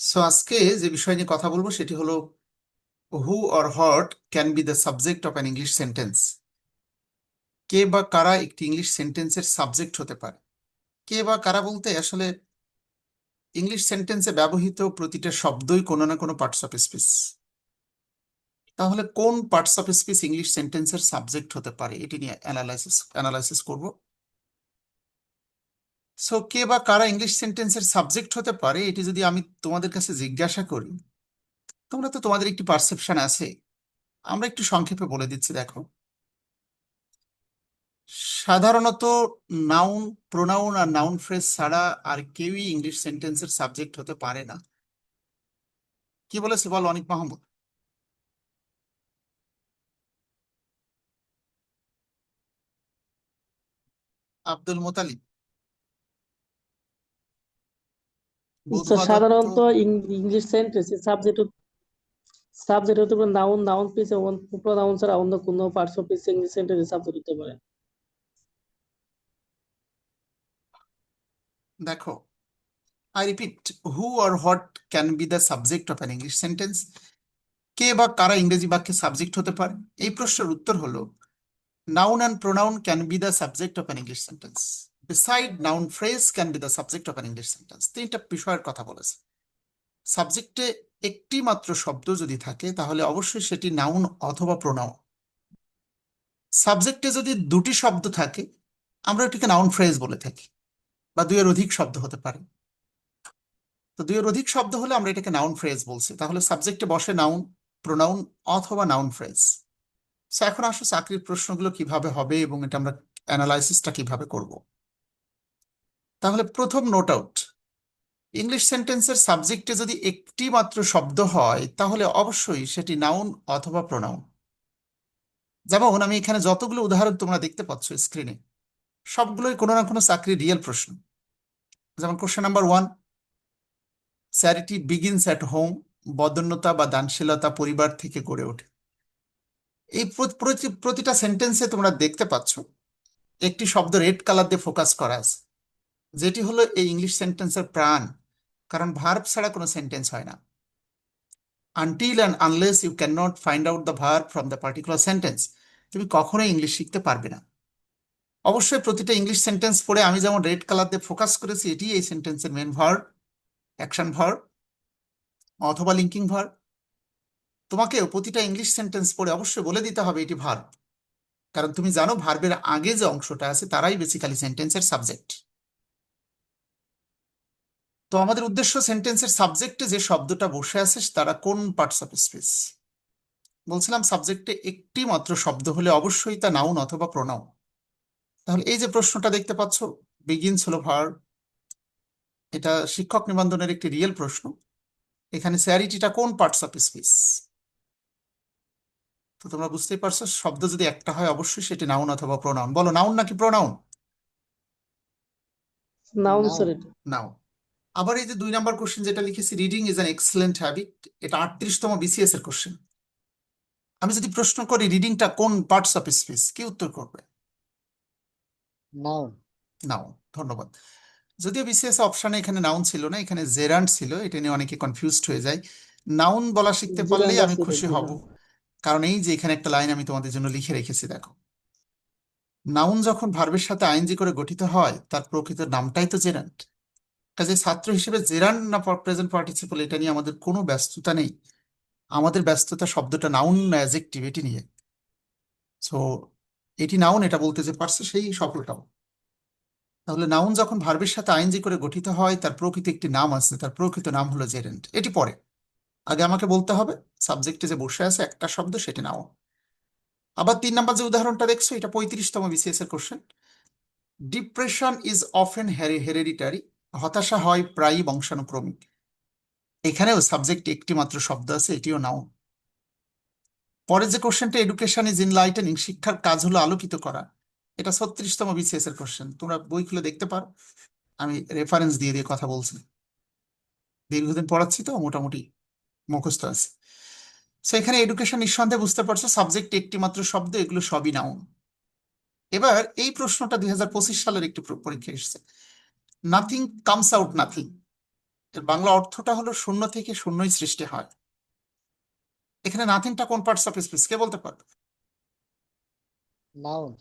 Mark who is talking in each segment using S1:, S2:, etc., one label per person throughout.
S1: So আজকে যে বিষয় নিয়ে কথা বলব সেটি হলো who or what can be the subject of an English sentence কে বা কারা একটি ইংলিশ সেন্টেন্সের সাবজেক্ট হতে পারে? কে বা কারা বলতে আসলে ইংলিশ সেন্টেন্সে ব্যবহৃত প্রতিটা শব্দই কোনো না কোনো পার্টস অফ স্পিচ তাহলে কোন পার্টস অফ স্পিচ ইংলিশ সেন্টেন্সের সাবজেক্ট হতে পারে? এটি নিয়ে অ্যানালাইসিস অ্যানালাইসিস করব। সো কে বা কারা ইংলিশ সেন্টেন্সের সাবজেক্ট হতে পারে, এটি যদি আমি তোমাদের কাছে জিজ্ঞাসা করি, তোমরা তো তোমাদের একটি পারসেপশন আছে। আমরা একটু সংক্ষেপে বলে দিচ্ছি, দেখো। সাধারণত নাউন প্রোনাউন আর নাউন ফ্রেজ ছাড়া আর কেউই ইংলিশ সেন্টেন্সের সাবজেক্ট হতে পারে না। কি বলেছে বল, অনিক মাহমুদ? আব্দুল মোতালিব
S2: তো
S1: বধুয়া দত্ত
S2: সাধারণত ইংলিশ সেন্টেন্সে সাবজেক্ট সাবজেক্ট হতে পারে নাউন নাউন পিস এবং প্রোনাউন ছাড়া অন্য কোনো পার্টস অফ স্পিচ ইংলিশ সেন্টেন্সে সাবজেক্ট হতে পারে।
S1: দেখো I repeat who or what can be the subject of an English sentence কে বা কারা ইংরেজি বাক্যে সাবজেক্ট হতে পারে? এই প্রশ্নের উত্তর হলো noun and pronoun can be the subject of an English sentence beside noun phrase can be the subject of an English sentence তিনটা বিষয়ের কথা বলেছে। সাবজেক্টে একটি মাত্র শব্দ যদি থাকে, তাহলে অবশ্যই সেটি নাউন অথবা প্রোনাউন সাবজেক্টে যদি দুটি শব্দ থাকে, আমরা এটিকে নাউন ফ্রেজ বলে থাকি, বা দুইয়ের অধিক শব্দ হতে পারে। তো দুইয়ের অধিক শব্দ হলে আমরা এটাকে নাউন ফ্রেজ বলছি। তাহলে সাবজেক্টে বসে নাউন প্রোনাউন অথবা নাউন ফ্রেজ সো এখন আসো চাকরির প্রশ্নগুলো কীভাবে হবে এবং এটা আমরা অ্যানালাইসিসটা কীভাবে করব। তাহলে প্রথম নোট আউট ইংলিশ সেন্টেন্সের সাবজেক্টে যদি একটি মাত্র শব্দ হয়, তাহলে অবশ্যই সেটি নাউন অথবা প্রোনাউন যেমন আমি এখানে যতগুলো উদাহরণ তোমরা দেখতে পাচ্ছ স্ক্রিনে সবগুলোই কোনো না কোনো চাকরির রিয়েল প্রশ্ন। যেমন question number one charity begins at home বদন্যতা বা দানশীলতা পরিবার থেকে গড়ে ওঠে। এই প্রতি- প্রতিটা সেন্টেন্সে তোমরা দেখতে পাচ্ছ, একটি শব্দ রেড কালার দিয়ে ফোকাস করা আছে। যেটি হলো এই ইংলিশ সেন্টেন্সের প্রাণ, কারণ ভার্ব ছাড়া কোনো সেন্টেন্স হয় না। Until and unless you can not find out the verb from the particular sentence তুমি কখনোই ইংলিশ শিখতে পারবে না। অবশ্যই প্রতিটা ইংলিশ সেন্টেন্স পড়ে আমি যেমন রেড কালার দিয়ে ফোকাস করেছি, এটি এই সেন্টেন্সের মেন ভার্ব অ্যাকশন ভার্ব অথবা লিঙ্কিং ভার্ব তোমাকেও প্রতিটা ইংলিশ সেন্টেন্স পড়ে অবশ্যই বলে দিতে হবে এটি ভার্ব কারণ তুমি জানো ভার্বের আগে যে অংশটা আছে, তারাই বেসিক্যালি সেন্টেন্সের সাবজেক্ট তো আমাদের উদ্দেশ্য সেন্টেন্সের সাবজেক্টে যে শব্দটা বসে আছে তারা কোন পার্টস অফ স্পিচ বলছিলাম সাবজেক্টে একটি মাত্র শব্দ হলে অবশ্যই তা নাউন অথবা প্রোনাউন তাহলে এই যে প্রশ্নটা দেখতে পাচ্ছ বিগিনস হলো ভার্ব এটা শিক্ষক নিবন্ধনের একটি রিয়েল প্রশ্ন। এখানে স্যারিটিটা কোন পার্টস অফ স্পিচ তো তোমরা বুঝতেই পারছ শব্দ যদি একটা হয় অবশ্যই সেটি নাউন অথবা প্রোনাউন বলো নাউন নাকি প্রোনাউন
S2: নাউন. স্যার
S1: নাও আবার এই যে দুই নাম্বার কোশ্চেন যেটা লিখেছি reading is an excellent habit এটা আটত্রিশতম বিসিএস এর কোশ্চেন আমি যদি প্রশ্ন করি রিডিংটা কোন পার্টস অফ স্পিচ কি উত্তর করবে?
S3: নাউন
S1: নাও ধন্যবাদ। যদিও বিসিএস অপশনে এখানে নাউন ছিল না এখানে জেরান্ড ছিল এটা নিয়ে অনেকে কনফিউজড হয়ে যায়। নাউন বলা শিখতে পারলেই আমি খুশি হব। কারণ এই যে এখানে একটা লাইন আমি তোমাদের জন্য লিখে রেখেছি দেখো। নাউন যখন ভার্বের সাথে আইএনজি করে গঠিত হয় তার প্রকৃত নামটাই তো জেরান্ড কাজে ছাত্র হিসেবে জেরান না প্রেজেন্ট পার্টিসিপল এটা নিয়ে আমাদের কোনো ব্যস্ততা নেই। আমাদের ব্যস্ততা শব্দটা নাউন না অ্যাজেক্টিভ এটি নিয়ে। সো এটি নাউন এটা বলতে যে পারছে সেই সফলটাও। তাহলে নাউন যখন ভার্বের সাথে আইএনজি করে গঠিত হয়, তার প্রকৃত একটি নাম আছে, তার প্রকৃত নাম হলো জেরেন্ট এটি পরে। আগে আমাকে বলতে হবে সাবজেক্টে যে বসে আছে, একটা শব্দ, সেটি নাও আবার তিন নাম্বার যে উদাহরণটা দেখছ, এটা পঁয়ত্রিশতম বিসিএস এর question depression is often hereditary হতাশা হয় প্রায়ই বংশানুক্রমিক। এখানেও সাবজেক্ট একটি মাত্র শব্দ আছে, এটিও নাও পরের যে কোশ্চেনটা এডুকেশন ইজ ইনলাইটেনিং শিক্ষার কাজ হলো আলোকিত করা। এটা ছত্রিশতম বিসিএস এর কোশ্চেন তোমরা বই খুলে দেখতে পারো। আমি রেফারেন্স দিয়ে দিয়ে কথা বলছি। দীর্ঘদিন পড়াচ্ছি তো, মোটামুটি মুখস্থ আছে। সো এখানে এডুকেশন নিঃসন্দেহে বুঝতে পারছ সাবজেক্ট একটি মাত্র শব্দ, এগুলো সবই নাউন এবার এই প্রশ্নটা দুই হাজার পঁচিশ সালের একটি পরীক্ষা এসেছে। নাথিং কামস আউট নাথিং এর বাংলা অর্থটা হলো শূন্য থেকে শূন্যই সৃষ্টি হয়। এখানে নাথিংটা কোন পার্টস অফ স্পিচ কে বলতে পারবে?
S3: নাউন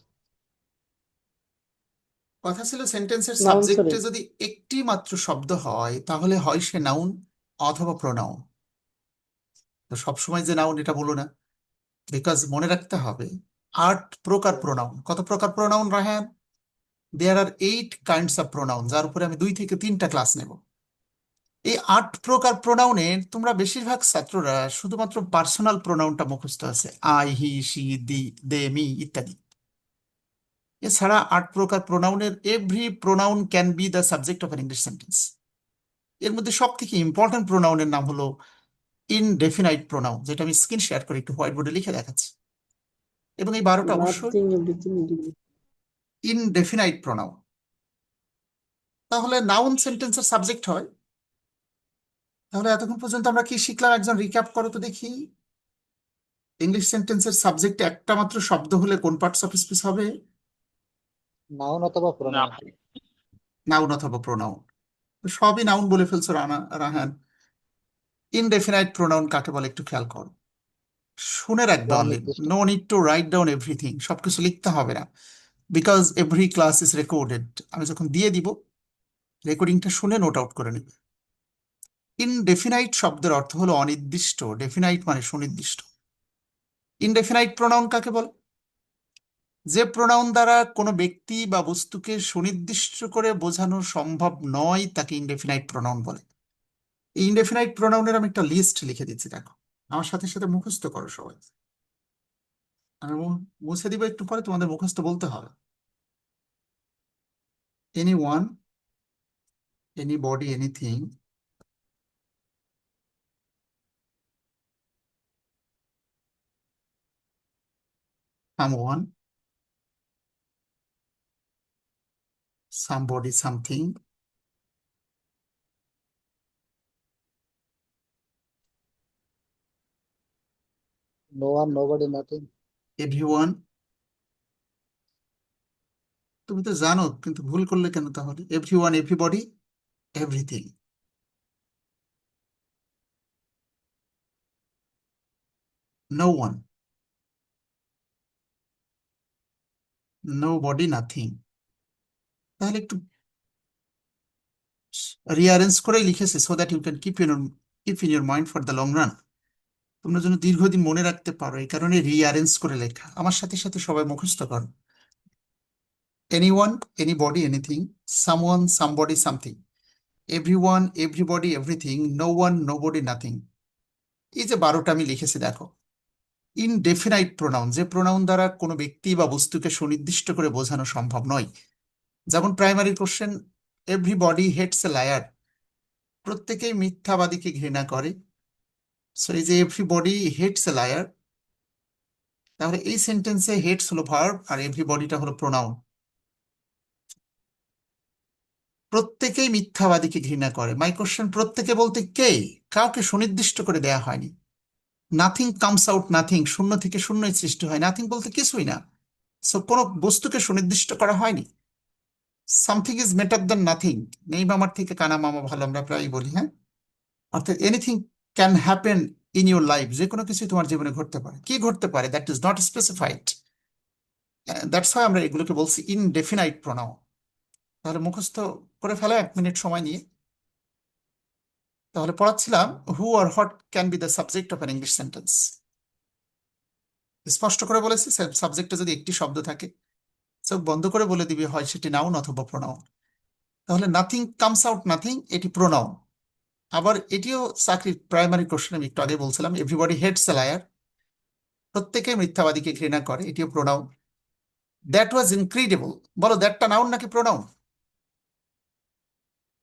S1: কথা ছিল সেন্টেন্সের সাবজেক্টে যদি একটি মাত্র শব্দ হয় তাহলে হয় সে নাউন অথবা প্রোনাউন তো সবসময় যে নাউন এটা বলো না। বিকজ মনে রাখতে হবে আট প্রকার প্রোনাউন কত প্রকার pronoun Rahan there are eight kinds of pronoun যার উপরে আমি দুই থেকে তিনটা ক্লাস নেব। এই আট প্রকার প্রোনাউনের তোমরা বেশিরভাগ ছাত্ররা শুধুমাত্র পার্সোনাল প্রোনাউনটা মুখস্থ আছে I he she the they me ইত্যাদি। এছাড়া আট প্রকার প্রোনাউনের every pronoun can be the subject of an English sentence এর মধ্যে সব থেকে ইম্পর্টেন্ট প্রোনাউনের নাম হলো ইনডেফিনাইট প্রোনাউন যেটা আমি স্ক্রিন শেয়ার করে একটু হোয়াইট বোর্ডে লিখে দেখাচ্ছি। এবং এই বারোটা অবশ্যই ইনডেফিনাইট প্রোনাউন তাহলে নাউন সেন্টেন্সের সাবজেক্ট হয়। তাহলে এতক্ষণ পর্যন্ত আমরা কি শিখলাম? একজন রিক্যাপ করো তো দেখি। ইংলিশ সেন্টেন্সের সাবজেক্টে একটা মাত্র শব্দ হলে কোন পার্টস অফ স্পিচ হবে?
S3: নাউন অথবা প্রোনাউন
S1: নাউন অথবা প্রোনাউন সবই নাউন বলে ফেলছো রানা রাহান। ইনডেফিনাইট প্রোনাউন কাকে বলে একটু খেয়াল করো। শুনে রাখবে only no need to write down everything সবকিছু লিখতে হবে না। Because every class is recorded আমি যখন দিয়ে দিব রেকর্ডিংটা শুনে নোট আউট করে নেবে। ইনডেফিনাইট শব্দের অর্থ হলো অনির্দিষ্ট। ডেফিনাইট মানে সুনির্দিষ্ট। ইনডেফিনাইট প্রোনাউন কাকে বলে? যে প্রোনাউন দ্বারা কোনো ব্যক্তি বা বস্তুকে সুনির্দিষ্ট করে বোঝানো সম্ভব নয়, তাকে ইনডেফিনাইট প্রোনাউন বলে। ইনডেফিনাইট প্রোনাউনের আমি একটা লিস্ট লিখে দিচ্ছি, দেখো। আমার সাথে সাথে মুখস্থ করো সবাই। আমি মুছে দিব একটু পরে, তোমাদের মুখস্থ বলতে হবে। Anyone anybody anything someone? Somebody, something?
S3: No one nobody nothing
S1: everyone তুমি তো জানো, কিন্তু ভুল করলে কেন তাহলে? Everyone everybody everything no one nobody nothing তাহলে একটু রিঅ্যারেঞ্জ করেই লিখেছে so that you can keep your keep in your mind for the long run তোমরা যেন দীর্ঘদিন মনে রাখতে পারো, এই কারণে রিঅ্যারেঞ্জ করে লেখা। আমার সাথে সাথে সবাই মুখস্থ করো। Anyone, anybody, anything, someone, somebody, something, everyone, everybody, everything, no one, nobody nothing এই যে বারোটা আমি লিখেছি, দেখো। ইনডেফিনাইট প্রোনাউন যে প্রোনাউন দ্বারা কোনো ব্যক্তি বা বস্তুকে সুনির্দিষ্ট করে বোঝানো সম্ভব নয়। যেমন primary question everybody hates a liar প্রত্যেকেই মিথ্যাবাদীকে ঘৃণা করে। সো এই যে এভরিবডি হেটস এ লায়ার তাহলে এই সেন্টেন্সে হেটস হলো ভার্ব আর এভরিবডিটা হলো প্রোনাউন প্রত্যেকেই মিথ্যাবাদীকে ঘৃণা করে। মাই কোশ্চেন প্রত্যেকে বলতে কে? কাউকে সুনির্দিষ্ট করে দেয়া হয়নি। নাথিং কামস আউট নাথিং শূন্য থেকে শূন্যই সৃষ্টি হয়। নাথিং বলতে কিছুই না। সো কোনো বস্তুকে সুনির্দিষ্ট করা হয়নি। Something is better than nothing নেই মামার থেকে কানা মামা ভালো, আমরা প্রায়ই বলি হ্যাঁ? অর্থাৎ anything can happen in your life যে কোনো কিছুই তোমার জীবনে ঘটতে পারে। কি ঘটতে পারে? That is not specified that's হয় আমরা এগুলোকে বলছি ইনডেফিনাইট প্রোনাউন তাহলে মুখস্থ করে ফেলো এক মিনিট সময় নিয়ে। তাহলে পড়াচ্ছিলাম who or what can be the subject of an English sentence স্পষ্ট করে বলেছি সাবজেক্টে যদি একটি শব্দ থাকে চোখ বন্ধ করে বলে দিবি, হয় সেটি নাউন অথবা প্রোনাউন তাহলে নাথিং কামস আউট নাথিং এটি প্রোনাউন আবার এটিও চাকরির প্রাইমারি কোশ্চেন আমি একটু আগে বলছিলাম এভরিবডি হেডস এ লায়ার প্রত্যেকে মিথ্যাবাদীকে ঘৃণা করে এটিও প্রোনাউন দ্যাট ওয়াজ ইনক্রিডিবল বলো দ্যাটটা নাউন নাকি প্রোনাউন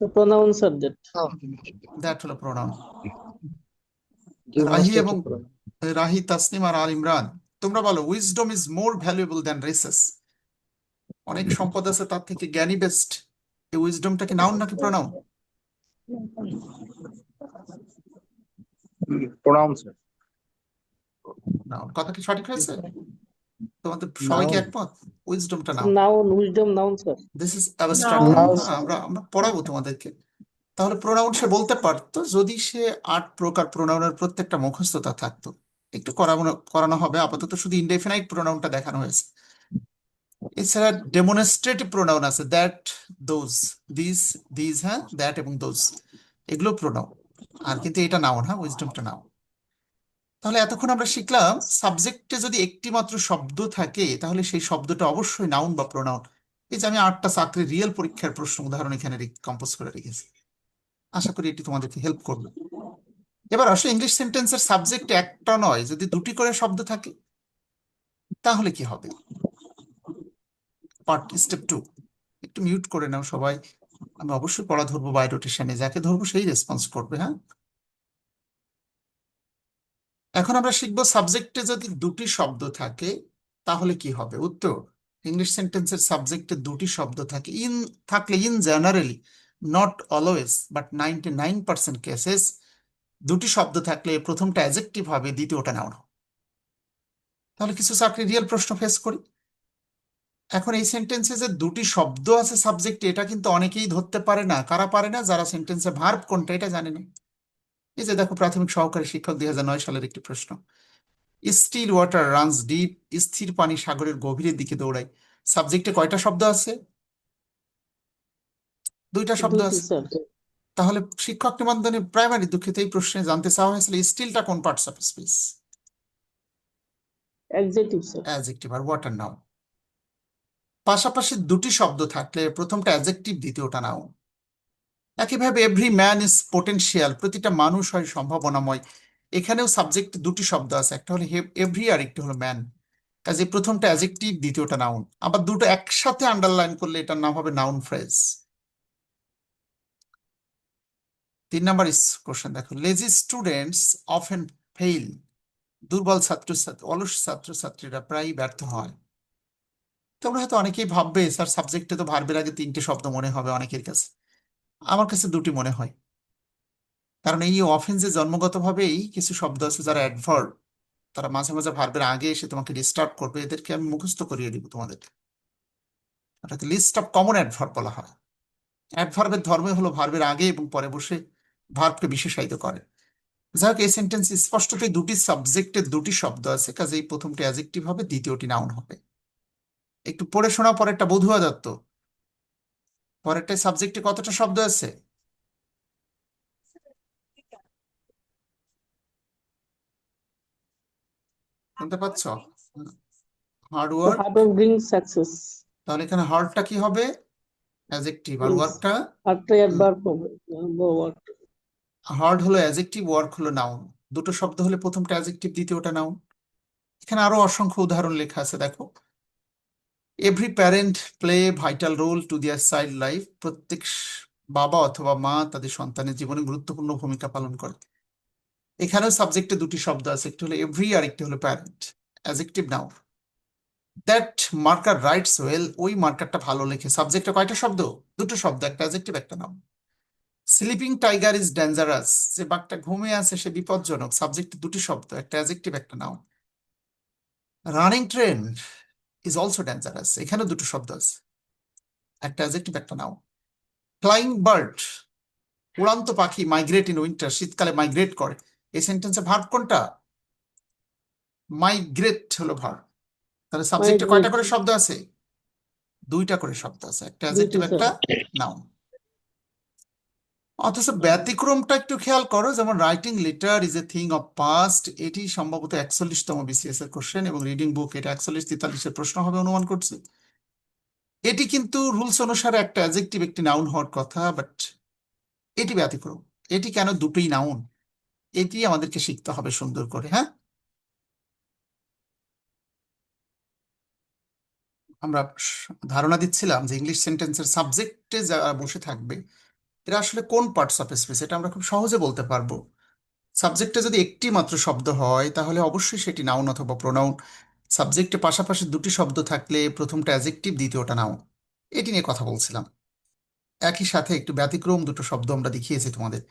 S2: প্রোনাউন সাবজেক্ট
S1: দ্যাট হলো প্রোনাউন রাহি এবং রাহি তাসনিম আর আল ইমরান তোমরা বলো wisdom is more valuable than riches অনেক সম্পদ আছে তার থেকে জ্ঞানী বেস্ট এই উইজডমটা কি নাউন নাকি প্রোনাউন
S4: pronoun sir
S1: কথা কি সঠিক হয়েছে? তোমাদের সবাই কি একমত উইজডমটা noun
S2: noun wisdom noun sir
S1: this is abstract আমরা আমরা পড়াবো তোমাদেরকে। তাহলে প্রোনাউন সে বলতে পারতো যদি সে আট প্রকার প্রোনাউনের প্রত্যেকটা মুখস্থতা থাকতো। একটু করানো করানো হবে। আপাতত শুধু ইনডেফিনাইট প্রোনাউনটা দেখানো হয়েছে। এছাড়া ডেমনস্ট্রেটিভ প্রোনাউন আছে দ্যাট দোজ দিস দিস হ্যাঁ দ্যাট এবং দোজ এগুলো প্রোনাউন আর কিন্তু এটা নাউন হ্যাঁ উইজডমটা নাও তাহলে এতক্ষণ আমরা শিখলাম সাবজেক্টে যদি একটি মাত্র শব্দ থাকে, তাহলে সেই শব্দটা অবশ্যই নাউন বা প্রোনাউন এই যে আমি আটটা চাকরির রিয়েল পরীক্ষার প্রশ্ন, উদাহরণ এখানে কম্পোজ করে রেখেছি। আশা করি এটি তোমাদেরকে হেল্প করবে। এবার আসলে ইংলিশ সেন্টেন্সের সাবজেক্ট একটা নয়, যদি দুটি করে শব্দ থাকে, তাহলে কি হবে? পার্ট স্টেপ টু একটু মিউট করে নাও সবাই। আমি অবশ্যই পড়া ধরবো বাই রোটেশনে যাকে ধরবো সেই রেসপন্স করবে হ্যাঁ? এখন আমরা শিখব সাবজেক্টে যদি দুটি শব্দ থাকে, তাহলে কি হবে? উত্তর ইংলিশ সেন্টেন্সের সাবজেক্টে দুটি শব্দ থাকে। ইন থাকলে in generally not always but ninety nine percent cases দুটি শব্দ থাকলে প্রথমটা অ্যাজেক্টিভ হবে, দ্বিতীয়টা নাউন তাহলে কিছু চাকরি রিয়েল প্রশ্ন ফেস করি। এখন এই সেন্টেন্সে যে দুটি শব্দ আছে সাবজেক্টে এটা কিন্তু অনেকেই ধরতে পারে না। কারা পারে না? যারা সেন্টেন্সে ভার্ব কোনটা এটা জানে না। এই যে দেখো প্রাথমিক সহকারী শিক্ষক দুই হাজার নয় সালের একটি প্রশ্ন। স্টিল ওয়াটার রানস ডিপ স্থির পানি সাগরের গভীরের দিকে দৌড়ায়। সাবজেক্টে কয়টা শব্দ আছে? দুইটা শব্দ আছে। তাহলে শিক্ষক নিবন্ধনে প্রাইমারি দুঃখিত এই প্রশ্নে জানতে চাওয়া হয়েছিল স্টিলটা কোন parts of speech
S2: adjective sir
S1: adjective R water noun পাশাপাশি দুটি শব্দ থাকলে প্রথমটা অ্যাডজেক্টিভ দ্বিতীয়টা নাউন একইভাবে এভরি ম্যান ইজ পোটেনশিয়াল প্রতিটা মানুষ হয় সম্ভাবনাময়। এখানেও সাবজেক্ট দুটি শব্দ আছে, একটা হলো এভরি আর একটি হলো ম্যান কাজে প্রথমটা অ্যাডজেক্টিভ দ্বিতীয়টা নাউন আবার দুটো একসাথে আন্ডারলাইন করলে এটার নাম হবে নাউন ফ্রেজ তিন নাম্বার কোশ্চেন দেখো লেজি স্টুডেন্টস অফেন ফেইল দুর্বল ছাত্রছাত্রী, অলস ছাত্রছাত্রীরা প্রায়ই ব্যর্থ হয়। তোমরা হয়তো অনেকেই ভাববে, স্যার সাবজেক্টে তো ভার্বের আগে তিনটে শব্দ মনে হবে অনেকের কাছে। আমার কাছে দুটি মনে হয়। কারণ এই অফেন্সে জন্মগতভাবেই কিছু শব্দ আছে যারা অ্যাডভার্ব তারা মাঝে মাঝে ভার্বের আগে এসে তোমাকে ডিস্টার্ব করবে। এদেরকে আমি মুখস্থ করিয়ে দিব তোমাদের এটাকে লিস্ট অফ কমন অ্যাডভার্ব বলা হয়। অ্যাডভার্বের ধর্মই হলো ভার্বের আগে এবং পরে বসে ভার্বকে বিশেষায়িত করে। যাই হোক এই সেন্টেন্স স্পষ্টতই দুটি সাবজেক্টের দুটি শব্দ আছে, কাজেই প্রথমটি অ্যাজেক্টিভ হবে, দ্বিতীয়টি নাউন হবে। একটু পড়ে শোনা পরেরটা বধুয়া দত্ত। পরেরটা সাবজেক্টে কতটা শব্দ আছে? শুনতে পাচ্ছ? Hard work
S2: hard work bring success
S1: তাহলে এখানে হার্ডটা কি হবে? অ্যাজেক্টিভ আর ওয়ার্কটা
S2: হার্ডটা অ্যাডভার্ব হবে ওয়ার্ক
S1: হার্ড হলো অ্যাজেক্টিভ ওয়ার্ক হলো নাউন দুটো শব্দ হলে প্রথমটা অ্যাজেক্টিভ দ্বিতীয়টা নাউন এখানে আরও অসংখ্য উদাহরণ লেখা আছে দেখো। Every parent play vital role to their child life প্রত্যেক বাবা অথবা মা তাদের সন্তানের জীবনে গুরুত্বপূর্ণ ভূমিকা পালন করে। এখানেও সাবজেক্টে দুটি শব্দ আছে, একটি হলো এভরি আর একটি হলো parent adjective noun that marker writes well ওই মার্কারটা ভালো লেখে। সাবজেক্টে কয়টা শব্দ? দুটো শব্দ, একটা অ্যাজেক্টিভ একটা noun sleeping tiger is dangerous যে বাঘটা ঘুমে আছে, সে বিপজ্জনক। সাবজেক্টে দুটি শব্দ, একটা অ্যাজেক্টিভ একটা noun running train is also dangerous এখানে দুটো শব্দ আছে। একটা অ্যাজেক্টিভ একটা নাউন ফ্লাইং বার্ড উড়ান্ত পাখি মাইগ্রেট ইন উইন্টার শীতকালে মাইগ্রেট করে। এই সেন্টেন্সে ভার্ব কোনটা? মাইগ্রেট হলো ভার্ব তাহলে সাবজেক্টে কয়টা করে শব্দ আছে? দুইটা করে শব্দ আছে। একটা অ্যাজেক্টিভ একটা নাউন অথচ ব্যতিক্রমটা একটু খেয়াল করো যেমন writing letter is a thing of past এটি সম্ভবত একচল্লিশতম বিসিএস এর কোশ্চেন এবং রিডিং বুক এটা একচল্লিশ তেতাল্লিশের প্রশ্ন হবে অনুমান করছি। এটি কিন্তু রুলস অনুসারে একটা অ্যাজেক্টিভ একটি নাউন হওয়ার কথা বাট এটি ব্যতিক্রম। এটি কেন দুটোই নাউন এটি আমাদেরকে শিখতে হবে সুন্দর করে হ্যাঁ? আমরা ধারণা দিচ্ছিলাম যে ইংলিশ সেন্টেন্সের সাবজেক্টে যারা বসে থাকবে এরা আসলে কোন পার্টস অফ স্পিচ এটা আমরা খুব সহজে বলতে পারব। সাবজেক্টে যদি একটি মাত্র শব্দ হয়, তাহলে অবশ্যই সেটি নাউন অথবা প্রোনাউন সাবজেক্টে পাশাপাশি দুটি শব্দ থাকলে প্রথমটা অ্যাজেক্টিভ দ্বিতীয়টা নাউন এটি নিয়ে কথা বলছিলাম। একই সাথে একটু ব্যতিক্রম দুটো শব্দ আমরা দেখিয়েছি তোমাদের।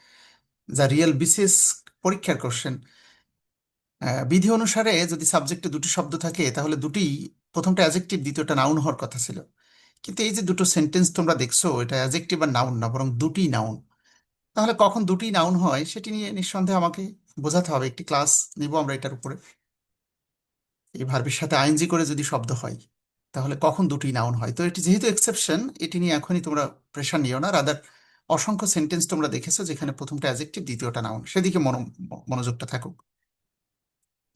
S1: যা রিয়েল বিসিএস পরীক্ষার কোশ্চেন বিধি অনুসারে যদি সাবজেক্টে দুটি শব্দ থাকে, তাহলে দুটি, প্রথমটা অ্যাজেক্টিভ দ্বিতীয়টা নাউন হওয়ার কথা ছিল। কিন্তু এই যে দুটো সেন্টেন্স তোমরা দেখছ, এটা অ্যাজেক্টিভ আর নাউন না, বরং দুটি নাউন তাহলে কখন দুটি নাউন হয়, সেটি নিয়ে নিঃসন্দেহে আমাকে বোঝাতে হবে। একটি ক্লাস নিব আমরা এটার উপরে। এই ভার্বের সাথে আইএনজি করে যদি শব্দ হয়, তাহলে কখন দুটি নাউন হয়? তো এটি যেহেতু এক্সেপশন এটি নিয়ে এখনই তোমরা প্রেশার নিও না। রাদার অসংখ্য সেন্টেন্স তোমরা দেখেছ যেখানে প্রথমটা অ্যাজেক্টিভ দ্বিতীয়টা নাউন সেদিকে মনো- মনোযোগটা থাকুক।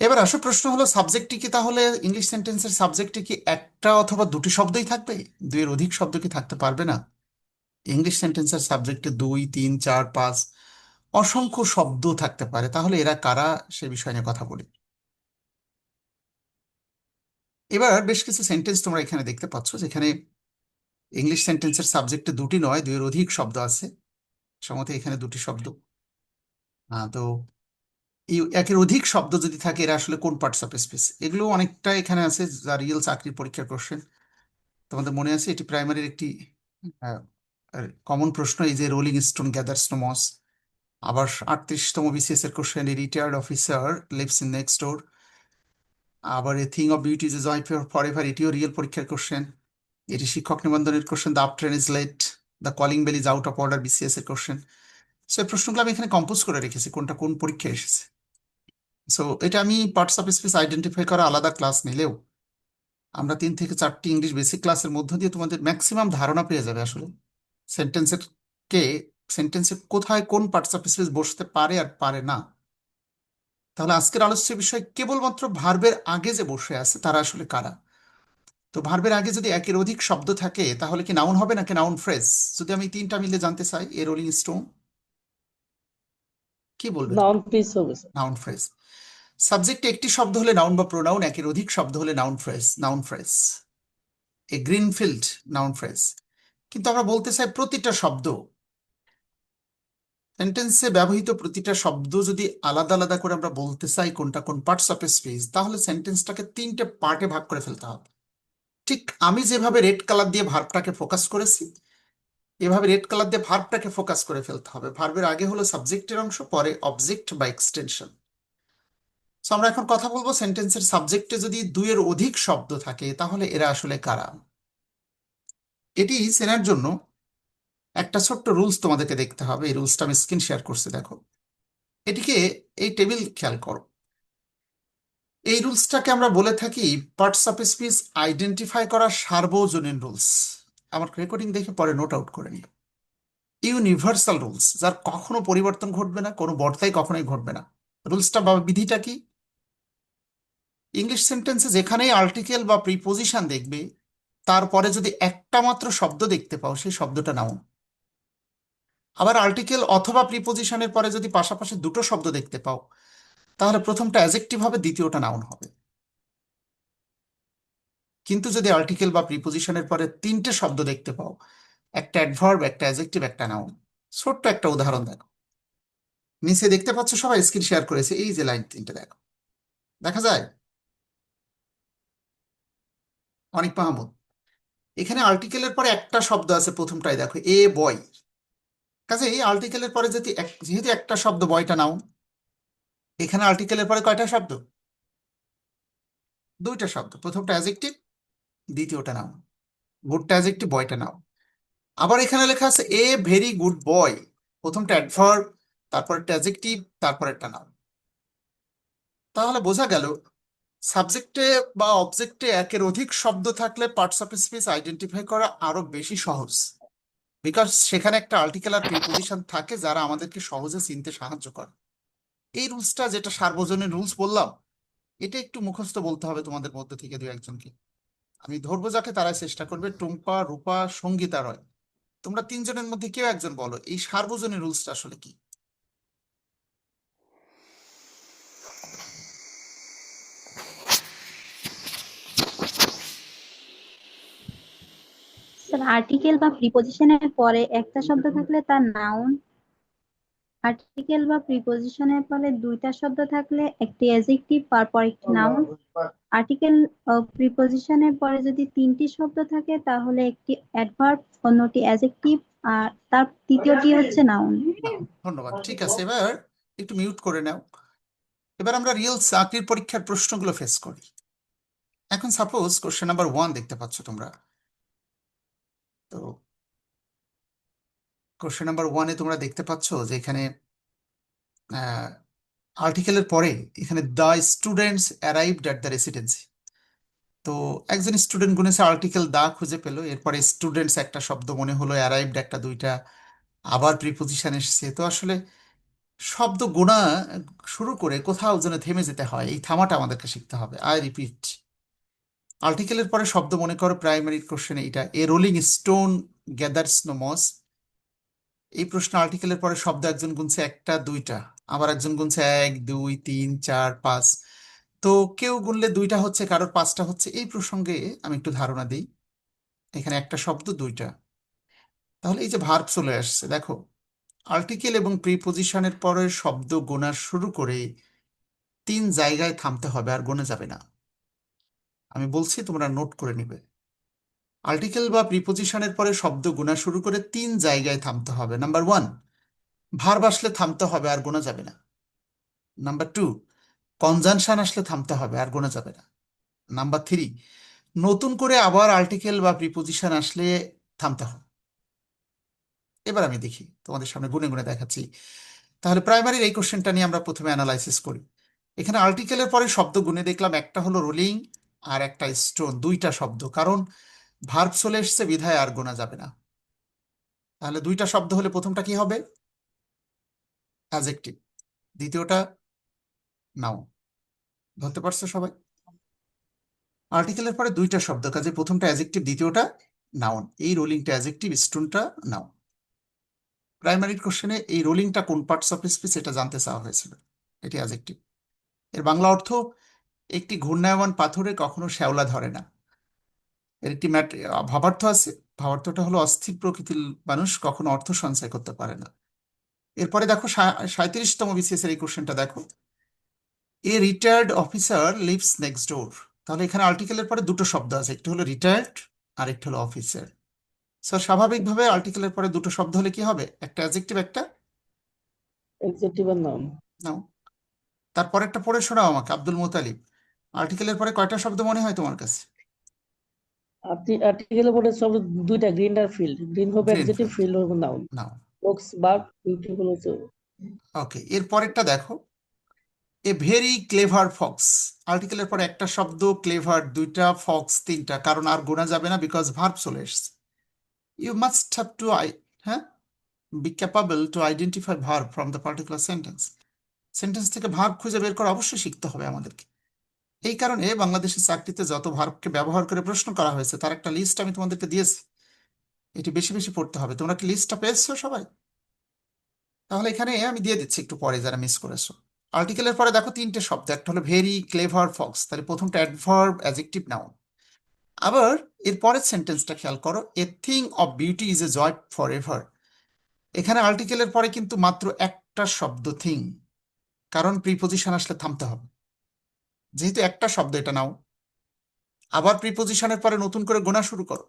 S1: এবার আসো প্রশ্ন হলো সাবজেক্টটি কি তাহলে ইংলিশ সেন্টেন্সের সাবজেক্টে কি একটা অথবা দুটি শব্দই থাকবে? দুইয়ের অধিক শব্দ কি থাকতে পারবে না? ইংলিশ সেন্টেন্সের সাবজেক্টে দুই তিন চার পাঁচ অসংখ্য শব্দ থাকতে পারে। তাহলে এরা কারা সে বিষয় নিয়ে কথা বলি। এবার বেশ কিছু সেন্টেন্স তোমরা এখানে দেখতে পাচ্ছ যেখানে ইংলিশ সেন্টেন্সের সাবজেক্টে দুটি নয় দুইয়ের অধিক শব্দ আছে। সম্ভবত এখানে দুটি শব্দ। আহ, তো এই একের অধিক শব্দ যদি থাকে, এরা আসলে কোন পার্টস অফ স্পেস এগুলো অনেকটা এখানে আছে, যা রিয়েল চাকরির পরীক্ষার কোশ্চেন তোমাদের মনে আছে? এটি প্রাইমারির একটি কমন প্রশ্ন, এই যে রোলিং স্টোন গ্যাদার স্নোমস আবার আটত্রিশতম বিসিএস এর question a retired officer lives in next door আবার a thing of beauty is joy for ever এটিও রিয়েল পরীক্ষার কোশ্চেন এটি শিক্ষক নিবন্ধনের question the up train is late the calling bell is out of order BCS এর question so এই প্রশ্নগুলো আমি এখানে কম্পোজ করে রেখেছি, কোনটা কোন পরীক্ষায় এসেছে। সো এটা আমি পার্টস অফ স্পিচ আইডেন্টিফাই করা আলাদা ক্লাস নিলেও আমরা তিন থেকে চারটি ইংলিশ বেসিক ক্লাসের মধ্য দিয়ে তোমাদের ম্যাক্সিমাম ধারণা পেয়ে যাবে আসলে। সেন্টেন্সের কে সেন্টেন্সে কোথায় কোন পার্টস অফ স্পিচ বসতে পারে আর পারে না। তাহলে আজকের আলোচ্য বিষয় কেবলমাত্র ভার্বের আগে যে বসে আছে, তারা আসলে কারা? তো ভার্বের আগে যদি একের অধিক শব্দ থাকে, তাহলে কি নাউন হবে নাকি নাউন ফ্রেজ যদি আমি তিনটা মিলে জানতে চাই, এ রোলিং স্টোন কি বলবেন?
S2: নাউন পিস হবে
S1: নাউন ফ্রেজ সাবজেক্টে একটি শব্দ হলে নাউন বা প্রোনাউন একের অধিক শব্দ হলে noun phrase noun phrase a green field noun phrase কিন্তু আমরা বলতে চাই প্রতিটা শব্দ। সেন্টেন্সে ব্যবহৃত প্রতিটা শব্দ যদি আলাদা আলাদা করে আমরা বলতে চাই কোনটা কোন পার্টস অফ স্পিচ তাহলে সেন্টেন্সটাকে তিনটে পার্টে ভাগ করে ফেলতে হবে। ঠিক আমি যেভাবে রেড কালার দিয়ে ভার্বটাকে ফোকাস করেছি এভাবে রেড কালার দিয়ে ভার্বটাকে ফোকাস করে ফেলতে হবে। ভার্বের আগে হলো সাবজেক্টের অংশ, পরে অবজেক্ট বা এক্সটেনশন সো আমরা এখন কথা বলব সেন্টেন্সের সাবজেক্টে যদি দুইয়ের অধিক শব্দ থাকে, তাহলে এরা আসলে কারা? এটি চেনার জন্য একটা ছোট্ট রুলস তোমাদেরকে দেখতে হবে। এই রুলসটা আমি স্ক্রিন শেয়ার করছি, দেখো। এটিকে এই টেবিল খেয়াল করো। এই রুলসটাকে আমরা বলে থাকি পার্টস অফ স্পিচ আইডেন্টিফাই করা সার্বজনীন রুলস আমার রেকর্ডিং দেখে পরে নোট আউট করে নিও ইউনিভার্সাল রুলস যার কখনো পরিবর্তন ঘটবে না, কোনো বর্তাই কখনোই ঘটবে না। রুলসটা বা বিধিটা কি? ইংলিশ সেন্টেন্সে যেখানেই আর্টিকেল বা প্রিপোজিশন দেখবে, তারপরে যদি একটা মাত্র শব্দ দেখতে পাও, সেই শব্দটা নাও আবার আর্টিকেল অথবা প্রিপোজিশনের পরে যদি পাশাপাশি দুটো শব্দ দেখতে পাও, তাহলে প্রথমটা অ্যাজেক্টিভ হবে, দ্বিতীয়টা নাউন হবে। কিন্তু যদি আর্টিকেল বা প্রিপোজিশনের পরে তিনটে শব্দ দেখতে পাও, একটা অ্যাডভার্ব একটা অ্যাজেক্টিভ একটা নাউন ছোট্ট একটা উদাহরণ দেখো। নিচে দেখতে পাচ্ছ সবাই স্ক্রিন শেয়ার করেছে, এই যে লাইন তিনটে দেখো। দেখা যায়? অনেক মাহমুদ, এখানে আর্টিকেলের পরে একটা শব্দ আছে প্রথমটাই দেখো, এ বয় কাজে এই আর্টিকেলের পরে যদি যেহেতু একটা শব্দ বয়টা নাও এখানে আর্টিকেলের পরে কয়টা শব্দ? দুইটা শব্দ, প্রথমটা অ্যাজেক্টিভ দ্বিতীয়টা নাও। গুডটা অ্যাজেক্টিভ বয়টা নাও। আবার এখানে লেখা আছে এ ভেরি গুড বয় প্রথমটা অ্যাডভার্ব তারপর একটা অ্যাজেক্টিভ তারপর একটা নাম তাহলে বোঝা গেল সাবজেক্টে বা অবজেক্টে একের অধিক শব্দ থাকলে পার্টস অফ স্পিচ আইডেন্টিফাই করা আরও বেশি সহজ। বিকজ সেখানে একটা আর্টিকেল আর প্রিপোজিশন থাকে যারা আমাদেরকে সহজে চিনতে সাহায্য করে। এই রুলসটা যেটা সার্বজনীন রুলস বললাম, এটা একটু মুখস্থ বলতে হবে তোমাদের মধ্যে থেকে দু একজনকে আমি ধরবো যাকে, তারাই চেষ্টা করবে। টুম্পা, রূপা সঙ্গীতা রয় তোমরা তিনজনের মধ্যে কেউ একজন বলো, এই সার্বজনীন রুলসটা আসলে কি?
S4: আর্টিকেল বা প্রিপোজিশনের পরে একটা শব্দ থাকলে তার নাউন আর্টিকেল বা প্রিপোজিশনের পরে দুইটা শব্দ থাকলে একটি অ্যাজেক্টিভ তারপর একটি নাউন আর্টিকেল প্রিপোজিশনের পরে যদি তিনটি শব্দ থাকে, তাহলে একটি অ্যাডভার্ব অন্যটি অ্যাজেক্টিভ আর তার তৃতীয়টি হচ্ছে নাউন
S1: ধন্যবাদ, ঠিক আছে, এবার একটু মিউট করে নাও। এবার আমরা রিয়েল চাকরির পরীক্ষার প্রশ্নগুলো ফেস করি। এখন সাপোজ কোশ্চেন নাম্বার ওয়ান দেখতে পাচ্ছ তোমরা। তো কোশ্চেন নাম্বার ওয়ানে তোমরা দেখতে পাচ্ছ যে এখানে আর্টিকেলের পরে এখানে the students arrived at the residency তো একজন স্টুডেন্ট গুনেছে আর্টিকেল দা খুঁজে পেল, এরপরে স্টুডেন্টস একটা শব্দ মনে হলো অ্যারাইভড একটা দুইটা, আবার প্রিপোজিশন এসেছে। তো আসলে শব্দ গোনা শুরু করে কোথাও যেন থেমে যেতে হয়, এই থামাটা আমাদেরকে শিখতে হবে। আই রিপিট আর্টিকেলের পরে শব্দ মনে করো প্রাইমারি কোশ্চেনে এটা a rolling stone gathers no moss এই প্রশ্ন আর্টিকেলের পরে শব্দ একজন গুনছে একটা, দুইটা। আবার একজন গুনছে এক, দুই, তিন, চার, পাঁচ। তো কেউ গুনলে দুইটা হচ্ছে, কারোর পাঁচটা হচ্ছে। এই প্রসঙ্গে আমি একটু ধারণা দিই। এখানে একটা শব্দ, দুইটা। তাহলে এই যে ভার্ব চলে আসছে, দেখো। আর্টিকেল এবং প্রিপোজিশনের পরে শব্দ গোনা শুরু করে তিন জায়গায় থামতে হবে, আর গোনা যাবে না। আমি বলছি, তোমরা নোট করে নিবে। আর্টিকেল বা প্রিপোজিশনের পরে শব্দ গোনা শুরু করে তিন জায়গায় থামতে হবে। নাম্বার ওয়ান ভার্ব আসলে থামতে হবে আর গোনা যাবে না। নাম্বার টু কনজাংশন আসলে থামতে হবে আর গোনা যাবে না। নাম্বার থ্রি নতুন করে আবার আর্টিকেল বা প্রিপোজিশন আসলে থামতে হবে। এবার আমি দেখি, তোমাদের সামনে গুনে গুনে দেখাচ্ছি। তাহলে প্রাইমারির এই কোশ্চেনটা নিয়ে আমরা প্রথমে অ্যানালাইসিস করি। এখানে আর্টিকেলের পরে শব্দ গুনে দেখলাম একটা হলো রোলিং আর একটা স্টোন দুইটা শব্দ। কারণ ভার্ব চলে এসছে, বিধায় আর গোনা যাবে না। তাহলে দুইটা শব্দ হলে প্রথমটা কি হবে? অ্যাজেক্টিভ দ্বিতীয়টা নাও ধরতে পারছ সবাই? আর্টিকেলের পরে দুইটা শব্দ কাজে প্রথমটা অ্যাজেক্টিভ দ্বিতীয়টা নাউন এই রোলিংটা অ্যাজেক্টিভ স্টোনটা নাউন প্রাইমারি কোশ্চেনে এই রোলিংটা কোন পার্টস অফ স্পিচ এটা জানতে চাওয়া হয়েছিল? এটি অ্যাজেক্টিভ এর বাংলা অর্থ, একটি ঘূর্ণায়মান পাথরে কখনো শ্যাওলা ধরে না। এর একটি ভাবার্থ আছে। ভাবার্থটা হলো অস্থির প্রকৃতির মানুষ কখনো অর্থ সঞ্চয় করতে পারে না। এরপরে দেখো সাঁত্রিশতম বিসিএস এর এই কোশ্চেনটা দেখো। A retired officer lives next door. তাহলে এখানে আর্টিকেলের পরে দুটো শব্দ আছে। একটি হলো রিটায়ার্ড আর একটি হলো অফিসার। স্যার স্বাভাবিকভাবে আর্টিকেলের পরে দুটো শব্দ হলে কি হবে? একটা অ্যাডজেক্টিভ একটা?
S2: এক্সেপ্টিভ আর নাউন
S1: নাও। তারপর একটা পড়ে শোনাও আমাকে আব্দুল মোতালিব। আর্টিকেলের পরে কয়টা শব্দ মনে হয় তোমার কাছে?
S2: আপনি আর্টিকেলের পরে সব দুইটা গ্রিন আর ফিল্ড গ্রিন হবে ফিল্ড হবে নাউন বিউটিফুল হচ্ছে
S1: ওকে এর পরেরটা দেখো। এ ভেরি ক্লেভার ফক্স আর্টিকেলের পরে একটা শব্দ ক্লেভার দুইটা ফক্স তিনটা। কারণ আর গোনা যাবে না বিকজ ভার্ব চলে এসছে। You must have to I হ্যাঁ? Be capable to identify verb from the particular sentence sentence থেকে ভার্ব খুঁজে বের করা অবশ্যই শিখতে হবে আমাদেরকে। এই কারণে বাংলাদেশের চাকরিতে যত ভার্বকে ব্যবহার করে প্রশ্ন করা হয়েছে, তার একটা লিস্ট আমি তোমাদেরকে দিয়েছি। এটি বেশি বেশি পড়তে হবে। তোমরা কি লিস্টটা পেয়েছ সবাই? তাহলে এখানে আমি দিয়ে দিচ্ছি একটু পরে, যারা মিস করেছ। আর্টিকেলের পরে দেখো তিনটে শব্দ। একটা হলো ভেরি ক্লেভার ফক্স তাহলে প্রথমটা অ্যাডভার্ব অ্যাজেক্টিভ নাউন আবার এর পরের সেন্টেন্সটা খেয়াল করো। A thing of beauty is a joy for ever এখানে আর্টিকেলের পরে কিন্তু মাত্র একটা শব্দ থিং কারণ প্রিপোজিশন আসলে থামতে হবে। যেহেতু একটা শব্দ এটা নাও। আবার প্রিপোজিশনের পরে নতুন করে গোনা শুরু করো।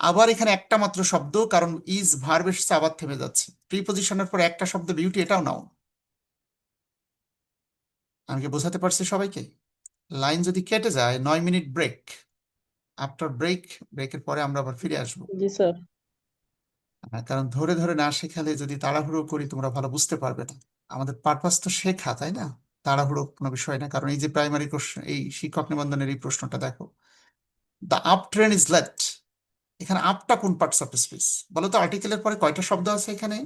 S1: আবার এখানে একটা মাত্র শব্দ কারণ ইজ ভার্ব এসছে আবার থেমে যাচ্ছে। প্রিপোজিশনের পরে একটা শব্দ বিউটি এটাও নাও। আমি কি বোঝাতে পারছি সবাইকে? লাইন যদি কেটে যায় নয় মিনিট ব্রেক আফটার ব্রেক ব্রেকের পরে আমরা আবার ফিরে আসব।
S2: জি স্যার।
S1: হ্যাঁ, কারণ ধরে ধরে না শেখালে যদি তাড়াহুড়ো করি তোমরা ভালো বুঝতে পারবে না। আমাদের পারপাস তো শেখা তাই না? তাড়াহুড়ো কোনো বিষয় না। কারণ এই যে প্রাইমারি এই শিক্ষক নিবন্ধনের এই প্রশ্নটা দেখো। The up train is late এখানে আপটা কোন পার্টস অফ স্পিচ বলো তো আর্টিকেলের পরে কয়টা শব্দ আছে এখানে?